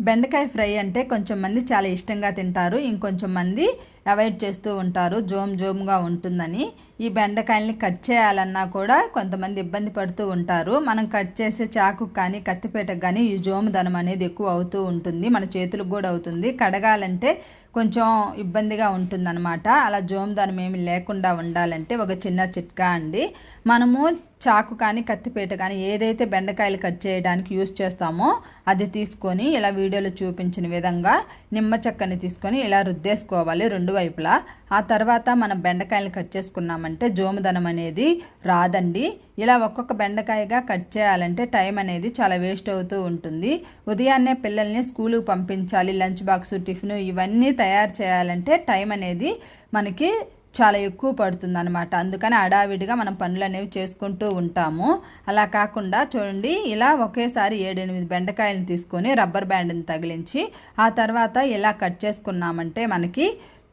బెండకాయ ఫ్రై అంటే కొంచెం మంది చాలా ఇష్టంగా తింటారు. ఇంకొంచెం మంది అవాయిడ్ చేస్తూ ఉంటారు. జోమ్ జోమ్గా ఉంటుందని. ఈ బెండకాయల్ని కట్ చేయాలన్నా కూడా కొంతమంది ఇబ్బంది పడుతూ ఉంటారు. మనం కట్ చేసే చాకు కానీ కత్తిపేటకు కానీ ఈ జోము ధనం అనేది ఎక్కువ అవుతూ ఉంటుంది. మన చేతులకు కూడా అవుతుంది. కడగాలంటే కొంచెం ఇబ్బందిగా ఉంటుందన్నమాట. అలా జోమ్ ధనం ఏమి లేకుండా ఉండాలంటే ఒక చిన్న చిట్కా అండి. మనము చాకు కానీ కత్తిపేట కానీ ఏదైతే బెండకాయలు కట్ చేయడానికి యూస్ చేస్తామో అది తీసుకొని ఇలా వీడియోలో చూపించిన విధంగా నిమ్మ చెక్కని తీసుకొని ఇలా రుద్దేసుకోవాలి రెండు వైపులా. ఆ తర్వాత మనం బెండకాయలు కట్ చేసుకున్నామంటే జోముదనం అనేది రాదండి. ఇలా ఒక్కొక్క బెండకాయగా కట్ చేయాలంటే టైం అనేది చాలా వేస్ట్ అవుతూ ఉంటుంది. ఉదయాన్నే పిల్లల్ని స్కూలుకు పంపించాలి లంచ్ బాక్స్ టిఫిన్ ఇవన్నీ తయారు చేయాలంటే టైం అనేది మనకి చాలా ఎక్కువ పడుతుంది అనమాట అందుకని అడావిడిగా మనం పనులు అనేవి చేసుకుంటూ ఉంటాము. అలా కాకుండా చూడండి ఇలా ఒకేసారి ఏడెనిమిది బెండకాయలను తీసుకొని రబ్బర్ బ్యాండ్ని తగిలించి ఆ తర్వాత ఇలా కట్ చేసుకున్నామంటే మనకి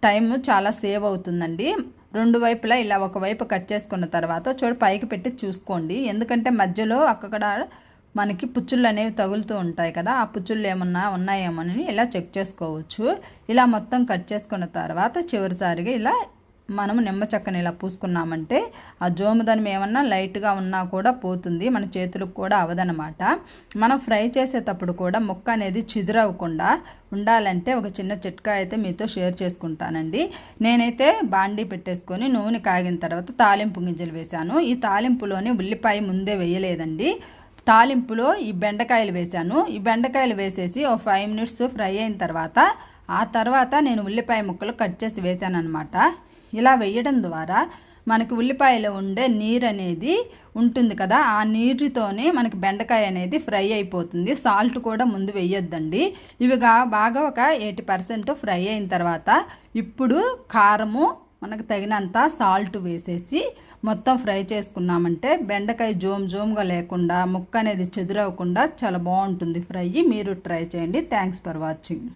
టైం చాలా సేవ్ అవుతుందండి. రెండు వైపులా ఇలా ఒకవైపు కట్ చేసుకున్న తర్వాత చూడ పైకి పెట్టి చూసుకోండి. ఎందుకంటే మధ్యలో అక్కడ మనకి పుచ్చుళ్ళు అనేవి తగులుతూ ఉంటాయి కదా ఆ పుచ్చుళ్ళు ఏమన్నా ఉన్నాయేమోనని ఇలా చెక్ చేసుకోవచ్చు. ఇలా మొత్తం కట్ చేసుకున్న తర్వాత చివరిసారిగా ఇలా మనము నిమ్మ చెక్కని ఇలా పూసుకున్నామంటే ఆ జోముదనం ఏమన్నా లైట్గా ఉన్నా కూడా పోతుంది. మన చేతులకు కూడా అవదనమాట మనం ఫ్రై చేసేటప్పుడు కూడా ముక్క అనేది చిదురవ్వకుండా ఉండాలంటే ఒక చిన్న చిట్కా అయితే మీతో షేర్ చేసుకుంటానండి. నేనైతే బాండీ పెట్టేసుకొని నూనె కాగిన తర్వాత తాలింపు గింజలు వేశాను. ఈ తాలింపులోని ఉల్లిపాయ ముందే వేయలేదండి. తాలింపులో ఈ బెండకాయలు వేశాను. ఈ బెండకాయలు వేసేసి ఒక ఫైవ్ మినిట్స్ ఫ్రై అయిన తర్వాత ఆ తర్వాత నేను ఉల్లిపాయ ముక్కలు కట్ చేసి వేశాను అనమాట ఇలా వేయడం ద్వారా మనకి ఉల్లిపాయలో ఉండే నీరు అనేది ఉంటుంది కదా ఆ నీటితోనే మనకి బెండకాయ అనేది ఫ్రై అయిపోతుంది. సాల్ట్ కూడా ముందు వేయొద్దండి. ఇవిగా బాగా ఒక ఎయిటీ పర్సెంట్ ఫ్రై అయిన తర్వాత ఇప్పుడు కారము మనకు తగినంత సాల్ట్ వేసేసి మొత్తం ఫ్రై చేసుకున్నామంటే బెండకాయ జోమ్ జోమ్గా లేకుండా ముక్క అనేది చెదురవ్వకుండా చాలా బాగుంటుంది ఫ్రై. మీరు ట్రై చేయండి. Thanks for watching.